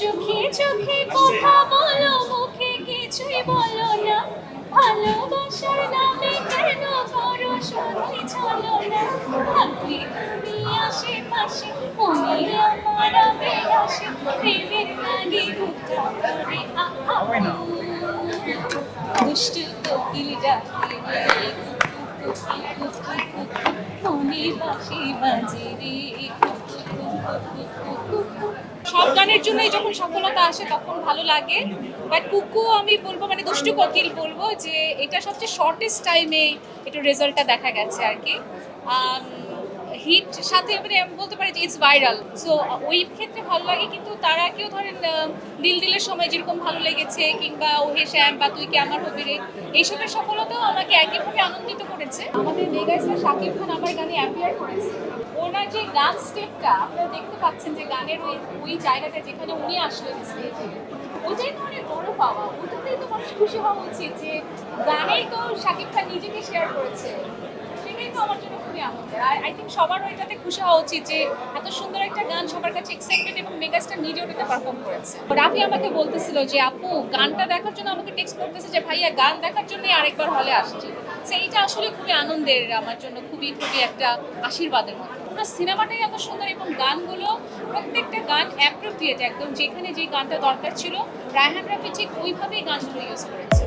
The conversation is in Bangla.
চোখে চোখে কথা বলো, মুখে কিছুই বলো না। ভালোবাসার নামে কেন করো শুধুই চলো না? থাকলে তুমি আশেপাশে মনে আমার আবে আসে প্রেমের লাগে করে কোকিল মনে বাসি বাজে রে। সব গানের জন্যই যখন সফলতা আসে তখন ভালো লাগে। বাট কুকু আমি বলব মানে দুষ্টু কোকিল বলব যে এটা সবচেয়ে শর্টেস্ট টাইমে একটু রেজাল্টটা দেখা গেছে আর কি। হিট সাথে মানে বলতে পারি যে ইটস ভাইরাল সো ওই ক্ষেত্রে ভালো লাগে, কিন্তু তার আগেও ধরেন দিল দিলের সময় যেরকম ভালো লেগেছে, কিংবা ও হে শ্যাম বা তুই কি আমার হবি রে, এইসবের সফলতাও আমাকে একইভাবে আনন্দিত করেছে। আমাদের মেগাস্টার শাকিব খান আমার গানে অ্যাপিয়ার করেছে। ওনার যে গান স্টেপটা আপনারা দেখতে পাচ্ছেন যে গানের ওই ওই জায়গাটা যেখানে উনি আসলেন স্টেজে ওটাই তো অনেক বড় পাওয়া। ওটাতেই তো মানুষ খুশি হওয়া উচিত যে গানেই তো শাকিব খান নিজেকে শেয়ার করেছে। সেটাই তো আমার খুবই আনন্দের আর আই থিঙ্ক সবার ওইটাতে খুশি হওয়া উচিত যে এত সুন্দর একটা গান সবার কাছে এক্সাইটেড এবং মেগাস্টার নিজে ওটাতে পারফর্ম করেছে। রাফি আমাকে বলতেছিল যে, আপু, গানটা দেখার জন্য আমাকে টেক্সট করতেছে যে, ভাইয়া, গান দেখার জন্যই আরেকবার হলে আসছি। সেইটা আসলে খুবই আনন্দের, আমার জন্য খুবই খুবই একটা আশীর্বাদের মতো পুরো সিনেমাটাই এত সুন্দর এবং গানগুলো প্রত্যেকটা গান অ্যাপ্রোপ্রিয়েট একদম যেখানে যে গানটা দরকার ছিল, রায়হান রাফি ঠিক ওইভাবেই গানগুলো ইউজ করেছে।